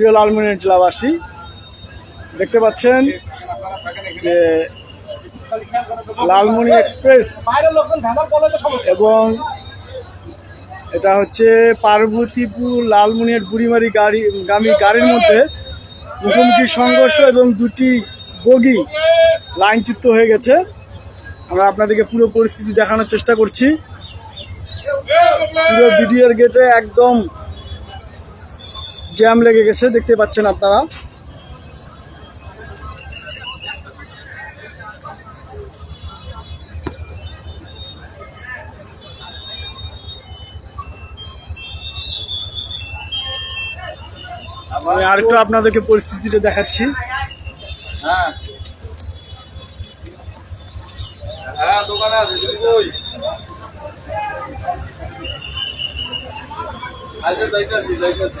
প্রিয় লালমনির জেলাবাসী, দেখতে পাচ্ছেন যে লালমনি এক্সপ্রেস এবং এটা হচ্ছে পার্বতীপুর লালমনিয়ার বুড়িমারি গাড়ি, গামী গাড়ির মধ্যে মুখোমুখি সংঘর্ষ এবং দুটি বগি লাইনচ্যুত হয়ে গেছে। আমরা আপনাদেরকে পুরো পরিস্থিতি দেখানোর চেষ্টা করছি। পুরো বিডিআর গেটে একদম জ্যাম লেগে গেছে, দেখতে পাচ্ছেন আপনারা। আমি আরেকটু আপনাদেরকে পরিস্থিতিটা দেখাচ্ছি। হ্যাঁ হ্যাঁ দোকানে আছে তুই আচ্ছা যাইতাছি যাইতাছি।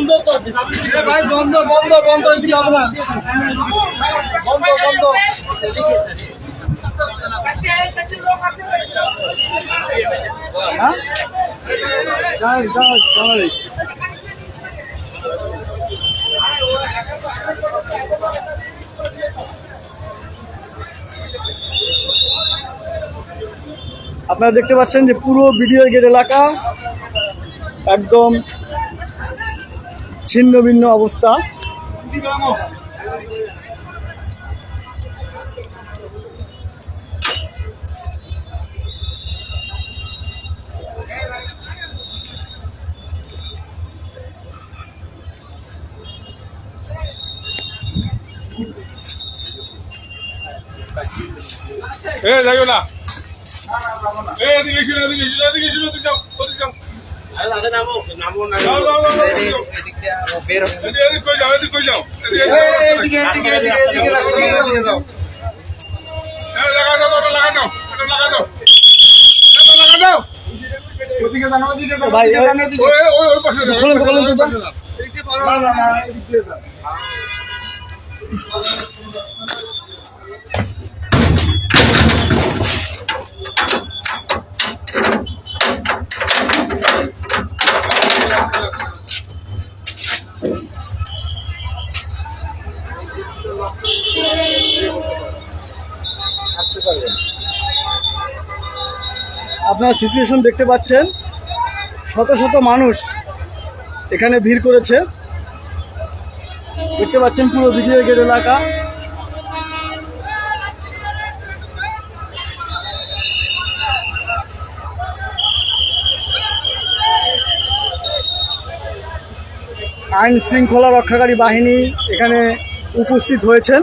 বন্ধ বন্ধ বন্ধ বন্ধ হ্যাঁ। আপনারা দেখতে পাচ্ছেন যে পুরো বিডিও গেট এলাকা একদম ছিন্ন ভিন্ন অবস্থা। এ, যাইও না। এ, এদিকে এসো এদিকে এসো এদিকে এসো যাও, ওদিকে যাও। ভাই, না না না আপনারা সিচুয়েশন দেখতে পাচ্ছেন, শত শত মানুষ এখানে ভিড় করেছে। দেখতে পাচ্ছেন পুরো ভিডিও গেট এলাকা। আইন শৃঙ্খলা রক্ষাকারী বাহিনী এখানে উপস্থিত হয়েছেন।